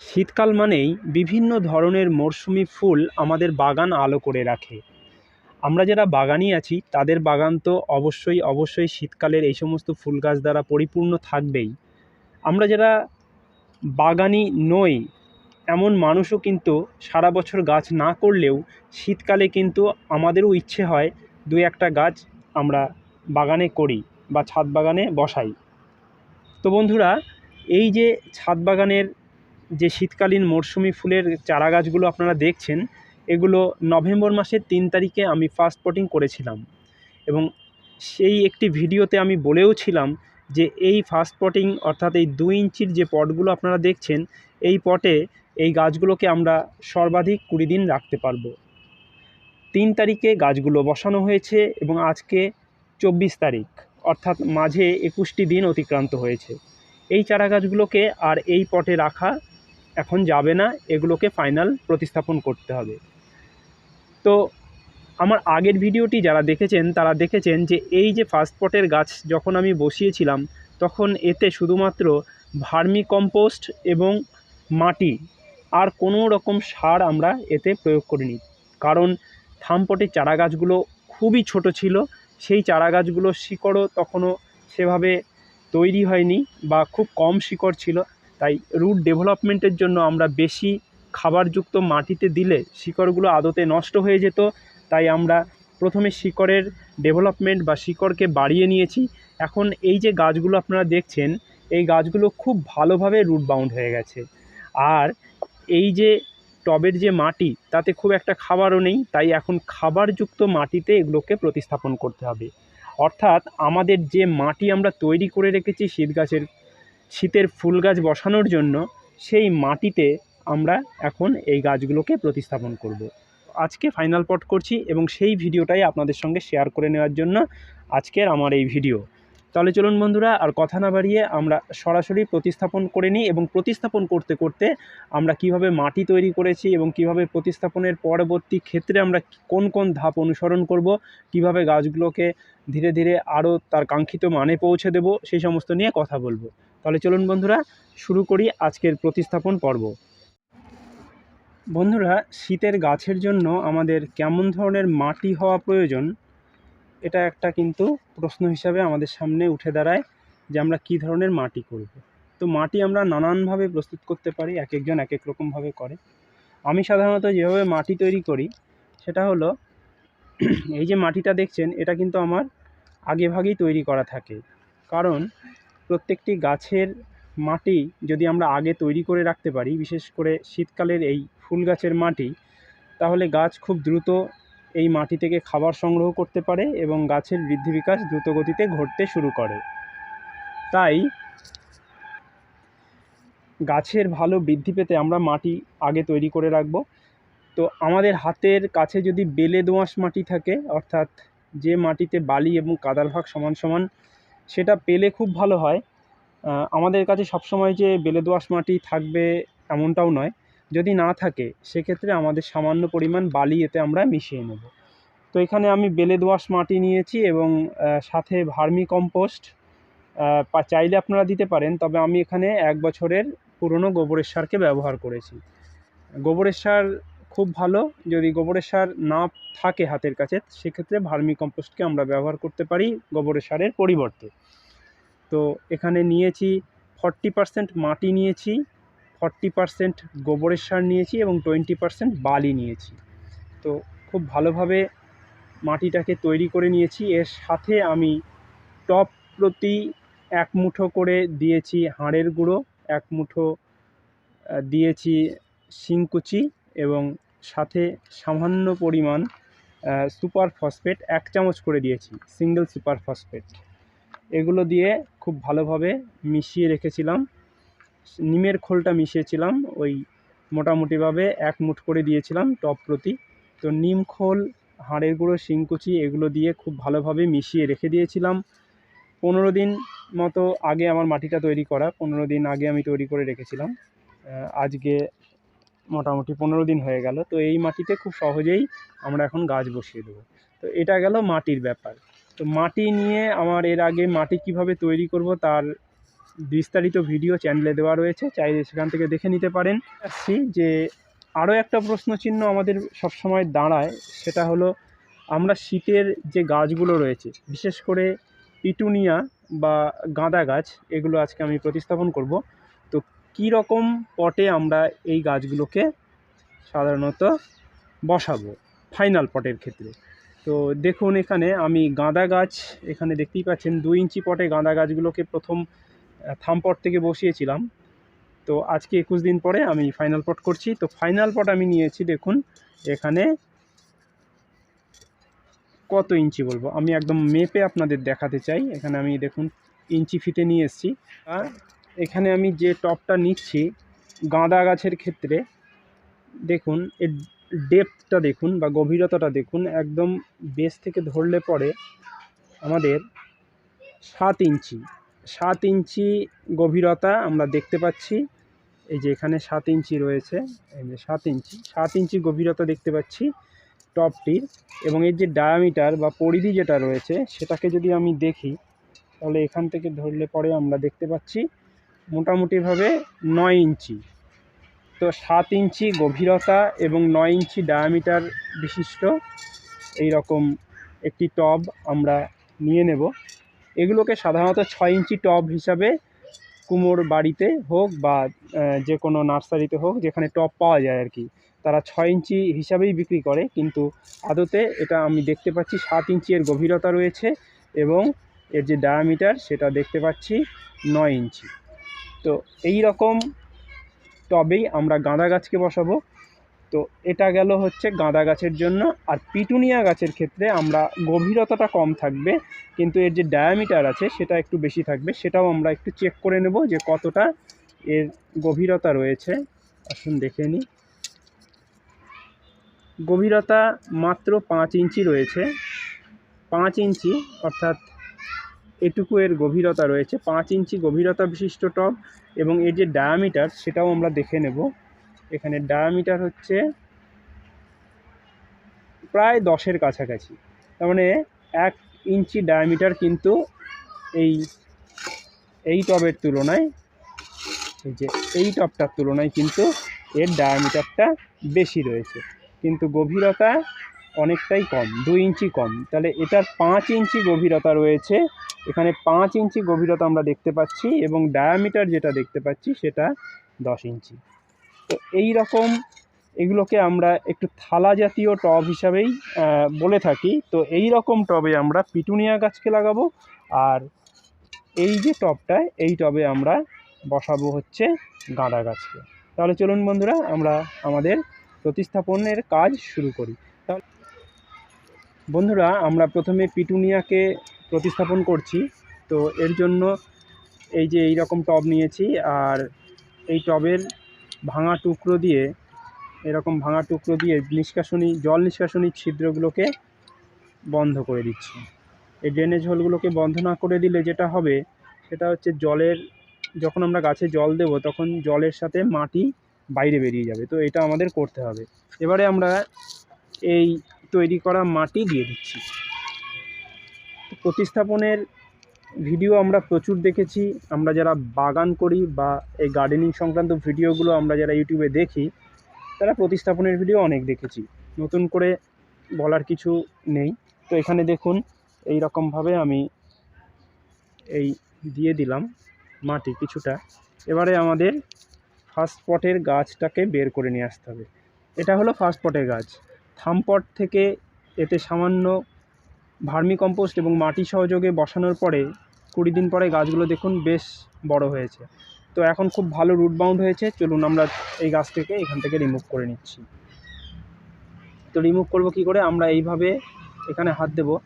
শীতকাল মানেই বিভিন্ন ধরনের মরশুমি ফুল আমাদের বাগান আলো করে রাখে। আমরা যারা বাগানি আছি, তাদের বাগান তো অবশ্যই অবশ্যই শীতকালের এই সমস্ত ফুল গাছ দ্বারা পরিপূর্ণ থাকবেই। আমরা যারা বাগানি নই, এমন মানুষও কিন্তু সারা বছর গাছ না করলেও শীতকালে কিন্তু আমাদেরও ইচ্ছে হয় দু একটা গাছ আমরা বাগানে করি বা ছাদ বাগানে বসাই। তো বন্ধুরা, এই যে ছাদ বাগানের যে শীতকালীন মরশুমি ফুলের চারা গাছগুলো আপনারা দেখছেন, এগুলো নভেম্বর মাসের তিন তারিখে আমি ফার্স্ট পটিং করেছিলাম। এবং সেই একটি ভিডিওতে আমি বলেও ছিলাম যে এই ফার্স্ট পটিং অর্থাৎ এই দুই ইঞ্চির যে পটগুলো আপনারা দেখছেন, এই পটে এই গাছগুলোকে আমরা সর্বাধিক কুড়ি দিন রাখতে পারব। তিন তারিখে গাছগুলো বসানো হয়েছে এবং আজকে চব্বিশ তারিখ, অর্থাৎ মাঝে একুশটি দিন অতিক্রান্ত হয়েছে। এই চারা গাছগুলোকে আর এই পটে রাখা এখন যাবে না, এগুলোকে ফাইনাল প্রতিস্থাপন করতে হবে। তো আমার আগের ভিডিওটি যারা দেখেছেন, তারা দেখেছেন যে এই যে ফার্স্ট পটের গাছ যখন আমি বসিয়েছিলাম, তখন এতে শুধুমাত্র ভার্মি কম্পোস্ট এবং মাটি আর কোনো রকম সার আমরা এতে প্রয়োগ করিনি। কারণ থামপটের চারা গাছগুলো খুবই ছোট ছিল, সেই চারা গাছগুলোর শিকড়ও তখনও সেভাবে তৈরি হয়নি বা খুব কম শিকড় ছিল। তাই রুট ডেভেলপমেন্টের জন্য আমরা বেশি খাবারযুক্ত মাটিতে দিলে শিকড়গুলো আদতে নষ্ট হয়ে যেত, তাই আমরা প্রথমে শিকড়ের ডেভেলপমেন্ট বা শিকড়কে বাড়িয়ে নিয়েছি। এখন এই যে গাছগুলো আপনারা দেখছেন, এই গাছগুলো খুব ভালোভাবে রুট বাউন্ড হয়ে গেছে। আর এই যে টবের যে মাটি, তাতে খুব একটা খাবারও নেই, তাই এখন খাবারযুক্ত মাটিতে এগুলোকে প্রতিস্থাপন করতে হবে। অর্থাৎ আমাদের যে মাটি আমরা তৈরি করে রেখেছি শীত গাছের শীতের ফুল গাছ বসানোর জন্য সেই মাটিতে আমরা এখন এই গাছগুলোকে প্রতিস্থাপন করব। আজকে ফাইনাল পট করছি এবং সেই ভিডিওটাই আপনাদের সঙ্গে শেয়ার করে নেওয়ার জন্য আজকের আমার এই ভিডিও তাহলে চলুন বন্ধুরা, আর কথা না বাড়িয়ে আমরা সরাসরি প্রতিস্থাপন করে নিই এবং প্রতিস্থাপন করতে করতে আমরা কীভাবে মাটি তৈরি করেছি এবং কীভাবে প্রতিস্থাপনের পরবর্তী ক্ষেত্রে আমরা কোন কোন ধাপ অনুসরণ করব, কীভাবে গাছগুলোকে ধীরে ধীরে আরও তার কাঙ্ক্ষিত মানে পৌঁছে দেব, সেই সমস্ত নিয়ে কথা বলব। তাহলে চলুন বন্ধুরা, শুরু করি আজকের প্রতিস্থাপন পর্ব। বন্ধুরা, শীতের গাছের জন্য আমাদের কেমন ধরনের মাটি হওয়া প্রয়োজন? এটা একটা কিন্তু প্রশ্ন হিসাবে আমাদের সামনে উঠে দাঁড়ায় যে আমরা কী ধরনের মাটি করব। তো মাটি আমরা নানানভাবে প্রস্তুত করতে পারি, এক একজন এক এক রকমভাবে করে আমি সাধারণত যেভাবে মাটি তৈরি করি, সেটা হলো এই যে মাটিটা দেখছেন, এটা কিন্তু আমার আগে ভাগেই তৈরি করা থাকে কারণ প্রত্যেকটি গাছের মাটি যদি আমরা আগে তৈরি করে রাখতে পারি, বিশেষ করে শীতকালের এই ফুল গাছের মাটি, তাহলে গাছ খুব দ্রুত এই মাটি থেকে খাবার সংগ্রহ করতে পারে এবং গাছের বৃদ্ধি বিকাশ দ্রুত গতিতে ঘটতে শুরু করে। তাই গাছের ভালো বৃদ্ধি পেতে আমরা মাটি আগে তৈরি করে রাখব। তো আমাদের হাতের কাছে যদি বেলে দোঁয়াশ মাটি থাকে, অর্থাৎ যে মাটিতে বালি এবং কাদার ভাগ সমান সমান, সেটা পেলে খুব ভালো হয়। আমাদের কাছে সবসময় যে বেলে দোআঁশ মাটি থাকবে এমনটাও নয়। যদি না থাকে, সেক্ষেত্রে আমাদের সামান্য পরিমাণ বালি এতে আমরা মিশিয়ে নেব। তো এখানে আমি বেলে দোআঁশ মাটি নিয়েছি এবং সাথে ভার্মি কম্পোস্ট চাইলে আপনারা দিতে পারেন, তবে আমি এখানে এক বছরের পুরনো গোবরের সারকে ব্যবহার করেছি। গোবরের সার খুব ভালো, যদি গোবরের সার না থাকে হাতের কাছে, সেক্ষেত্রে ভার্মি কম্পোস্টকে আমরা ব্যবহার করতে পারি গোবরের সারের পরিবর্তে। তো এখানে নিয়েছি, ফর্টি পারসেন্ট মাটি নিয়েছি ফর্টি পারসেন্ট গোবরের সার নিয়েছি এবং টোয়েন্টি পারসেন্ট বালি নিয়েছি। তো খুব ভালোভাবে মাটিটাকে তৈরি করে নিয়েছি। এর সাথে আমি টপ প্রতি এক মুঠো করে দিয়েছি হাড়ের গুঁড়ো, এক মুঠো দিয়েছি শিংকুচি এবং সাথে সামান্য পরিমাণ সুপার ফসফেট, এক চামচ করে দিয়েছি, সিঙ্গেল সুপার ফসফেট। এগুলো দিয়ে খুব ভালোভাবে মিশিয়ে রেখেছিলাম। নিমের খোলটা মিশিয়েছিলাম, ওই মোটামুটিভাবে এক মুঠ করে দিয়েছিলাম টপ প্রতি। তো নিম খোল, হাড়ের গুঁড়ো, শিংকুচি এগুলো দিয়ে খুব ভালোভাবে মিশিয়ে রেখে দিয়েছিলাম। পনেরো দিন মতো আগে আমার মাটিটা তৈরি করা, পনেরো দিন আগে আমি তৈরি করে রেখেছিলাম। আজকে মোটামুটি পনেরো দিন হয়ে গেল, তো এই মাটিতে খুব সহজেই আমরা এখন গাছ বসিয়ে দেবো। তো এটা গেল মাটির ব্যাপার। তো মাটি নিয়ে আমার এর আগে মাটি কীভাবে তৈরি করব তার বিস্তারিত ভিডিও চ্যানেলে দেওয়া রয়েছে, চাইলে সেখান থেকে দেখে নিতে পারেন। আসছি যে আরও একটা প্রশ্ন চিহ্ন আমাদের সবসময় দাঁড়ায়, সেটা হলো আমরা শীতের যে গাছগুলো রয়েছে, বিশেষ করে পিটুনিয়া বা গাঁদা গাছ, এগুলো আজকে আমি প্রতিস্থাপন করব। তো কী রকম পটে আমরা এই গাছগুলোকে সাধারণত বসাবো ফাইনাল পটের ক্ষেত্রে? তো দেখুন এখানে আমি গাঁদা গাছ এখানে দেখতেই পাচ্ছেন, দুই ইঞ্চি পটে গাঁদা গাছগুলোকে প্রথম থাম পট থেকে বসিয়েছিলাম। তো আজকে একুশ দিন পরে আমি ফাইনাল পট করছি। তো ফাইনাল পট আমি নিয়েছি, দেখুন, এখানে কত ইঞ্চি বলব? আমি একদম মেপে আপনাদের দেখাতে চাই। এখানে আমি, দেখুন, ইঞ্চি ফিতে নিয়ে এসেছি। আর এখানে আমি যে টপটা নিচ্ছি, গাঁদা গাছের ক্ষেত্রে, দেখুন, এর ডেপথটা দেখুন বা গভীরতাটা দেখুন, একদম বেস থেকে ধরলে পরে আমাদের সাত ইঞ্চি। সাত ইঞ্চি গভীরতা আমরা দেখতে পাচ্ছি। এই যে এখানে সাত ইঞ্চি রয়েছে, এই যে সাত ইঞ্চি। সাত ইঞ্চি গভীরতা দেখতে পাচ্ছি টপটির এবং এর যে ডায়ামিটার বা পরিধি যেটা রয়েছে, সেটাকে যদি আমি দেখি, তাহলে এখান থেকে ধরলে পরে আমরা দেখতে পাচ্ছি মোটামুটিভাবে নয় ইঞ্চি। তো সাত ইঞ্চি গভীরতা এবং নয় ইঞ্চি ডায়ামিটার বিশিষ্ট এই রকম একটি টব আমরা নিয়ে নেব। এগুলোকে সাধারণত ছয় ইঞ্চি টব হিসাবে কুমোর বাড়িতে হোক বা যে কোনো নার্সারিতে হোক যেখানে টব পাওয়া যায় আর কি, তারা ছয় ইঞ্চি হিসাবেই বিক্রি করে। কিন্তু আদতে এটা আমি দেখতে পাচ্ছি সাত ইঞ্চি এর গভীরতা রয়েছে এবং এর যে ডায়ামিটার সেটা দেখতে পাচ্ছি নয় ইঞ্চি। তো এই রকম টবেই আমরা গাঁদা গাছকে বসাবো। তো এটা গেল হচ্ছে গাঁদা গাছের জন্য। আর পিটুনিয়া গাছের ক্ষেত্রে আমরা গভীরতাটা কম থাকবে, কিন্তু এর যে ডায়ামিটার আছে সেটা একটু বেশি থাকবে। সেটাও আমরা একটু চেক করে নেব যে কতটা এর গভীরতা রয়েছে। আসুন দেখে নিই। গভীরতা মাত্র পাঁচ ইঞ্চি রয়েছে। পাঁচ ইঞ্চি, অর্থাৎ এটুকু এর গভীরতা রয়েছে। পাঁচ ইঞ্চি গভীরতা বিশিষ্ট টব এবং এর যে ডায়ামিটার সেটাও আমরা দেখে নেব। এখানে ডায়ামিটার হচ্ছে প্রায় দশের কাছাকাছি। তার মানে এক ইঞ্চি ডায়ামিটার কিন্তু এই এই টবের তুলনায়, এই যে এই টবটার তুলনায় কিন্তু এর ডায়ামিটারটা বেশি রয়েছে। কিন্তু গভীরতা অনেকটাই কম, দুই ইঞ্চি কম। তাহলে এটার পাঁচ ইঞ্চি গভীরতা রয়েছে। এখানে পাঁচ ইঞ্চি গভীরতা আমরা দেখতে পাচ্ছি এবং ডায়ামিটার যেটা দেখতে পাচ্ছি সেটা দশ ইঞ্চি। তো এই রকম এগুলোকে আমরা একটু থালা জাতীয় টব হিসাবেই বলে থাকি। তো এই রকম টবে আমরা পিটুনিয়া গাছকে লাগাবো আর এই যে টবটা এই টবে আমরা বসাবো হচ্ছে গাঁদা গাছকে। তাহলে চলুন বন্ধুরা, আমরা আমাদের প্রতিস্থাপনের কাজ শুরু করি। তাহলে বন্ধুরা, আমরা প্রথমে পিটুনিয়াকে প্রতিস্থাপন করছি। তো এর জন্য এই যে এই রকম টব নিয়েছি আর এই টবের ভাঙা টুকরো দিয়ে, এরকম ভাঙা টুকরো দিয়ে নিষ্কাশনী, জল নিষ্কাশনী ছিদ্রগুলোকে বন্ধ করে দিচ্ছি। এই ড্রেনেজ হোলগুলোকে বন্ধ না করে দিলে যেটা হবে, সেটা হচ্ছে জলের, যখন আমরা গাছে জল দেব, তখন জলের সাথে মাটি বাইরে বেরিয়ে যাবে। তো এটা আমাদের করতে হবে। এবারে আমরা এই তৈরি করা মাটি দিয়ে দিচ্ছি। প্রতিস্থাপনের ভিডিও আমরা প্রচুর দেখেছি। আমরা যারা বাগান করি বা এই গার্ডেনিং সংক্রান্ত ভিডিওগুলো আমরা যারা ইউটিউবে দেখি, তারা প্রতিস্থাপনের ভিডিও অনেক দেখেছি। নতুন করে বলার কিছু নেই। তো এখানে দেখুন এই রকমভাবে আমি এই দিয়ে দিলাম মাটি কিছুটা। এবারে আমাদের ফার্স্ট পটের গাছটাকে বের করে নিয়ে আসতে হবে। এটা হলো ফার্স্ট পটের গাছ। থামপট থেকে এতে সামান্য ভার্মি কম্পোস্ট এবং মাটি সহযোগে বসানোর পরে কুড়ি দিন পরে গাছগুলো দেখুন বেশ বড় হয়েছে। তো এখন খুব ভালো রুট বাউন্ড হয়েছে। চলুন আমরা এই গাছ থেকে এখান থেকে রিমুভ করে নিচ্ছি। তো রিমুভ করব কি করে? আমরা এইভাবে এখানে হাত দেব।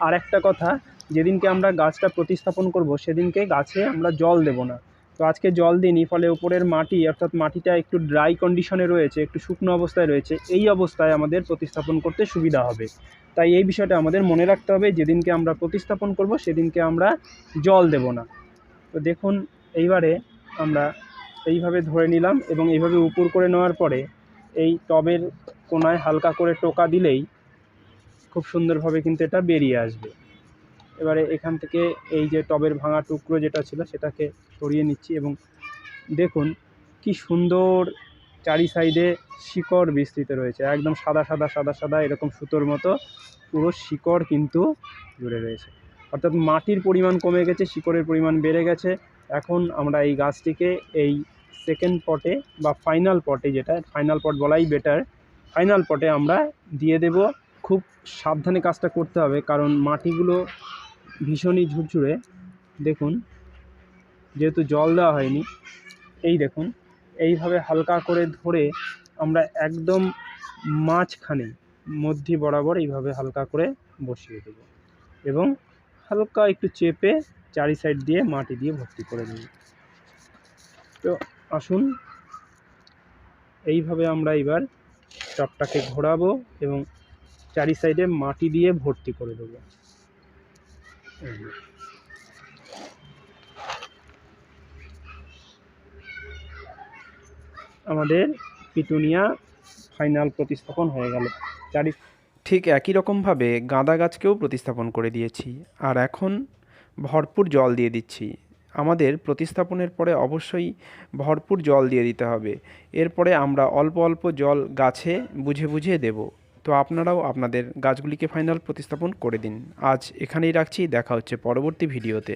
আর একটা কথা, যেদিনকে আমরা গাছটা প্রতিস্থাপন করব, সেদিনকে গাছে আমরা জল দেব না। তো আজকে জল দিইনি, ফলে উপরের মাটি, অর্থাৎ মাটিটা একটু ড্রাই কন্ডিশনে রয়েছে, একটু শুকনো অবস্থায় রয়েছে, এই অবস্থায় আমাদের প্রতিস্থাপন করতে সুবিধা হবে। তাই এই বিষয়টা আমাদের মনে রাখতে হবে, যেদিনকে আমরা প্রতিস্থাপন করব, সেদিনকে আমরা জল দেব না। তো দেখুন, এইবারে আমরা এইভাবে ধরে নিলাম এবং এইভাবে উপর করে নেওয়ার পরে এই টবের কোনায় হালকা করে টোকা দিলেই খুব সুন্দরভাবে কিন্তু এটা বেরিয়ে আসবে। এবারে এখান থেকে এই যে টবের ভাঙা টুকরো যেটা ছিল, সেটাকে সরিয়ে নিচ্ছি এবং দেখুন কি সুন্দর চারি সাইডে শিকড় বিস্তৃত রয়েছে। একদম সাদা সাদা সাদা সাদা এরকম সুতোর মতো পুরো শিকড় কিন্তু জুড়ে রয়েছে। অর্থাৎ মাটির পরিমাণ কমে গেছে, শিকড়ের পরিমাণ বেড়ে গেছে। এখন আমরা এই গাছটিকে এই সেকেন্ড পটে বা ফাইনাল পটে যেটা ফাইনাল পট বলাই বেটার ফাইনাল পটে আমরা দিয়ে দেব। খুব সাবধানে কাজটা করতে হবে কারণ মাটিগুলো ভীষণই ঝুরঝুরে। দেখুন যেহেতু জল দেওয়া হয়নি, এই দেখুন, এইভাবে হালকা করে ধরে আমরা একদম মাঝখানে, মধ্যি বরাবর এইভাবে হালকা করে বসিয়ে দেব এবং হালকা একটু চেপে চারি সাইড দিয়ে মাটি দিয়ে ভর্তি করে দেব তো আসুন, এইভাবে আমরা এবার টপটাকে ঘোরাবো এবং চারি সাইডে মাটি দিয়ে ভর্তি করে দেবো এই যে। আমাদের পিটুনিয়া ফাইনাল প্রতিস্থাপন হয়ে গেল। চারি ঠিক একই রকমভাবে গাঁদা গাছকেও প্রতিস্থাপন করে দিয়েছি। আর এখন ভরপুর জল দিয়ে দিচ্ছি। আমাদের প্রতিস্থাপনের পরে অবশ্যই ভরপুর জল দিয়ে দিতে হবে। এরপরে আমরা অল্প অল্প জল গাছে বুঝে বুঝে দেব। তো আপনারাও আপনাদের গাছগুলিকে ফাইনাল প্রতিস্থাপন করে দিন। আজ এখানেই রাখছি। দেখা হচ্ছে পরবর্তী ভিডিওতে।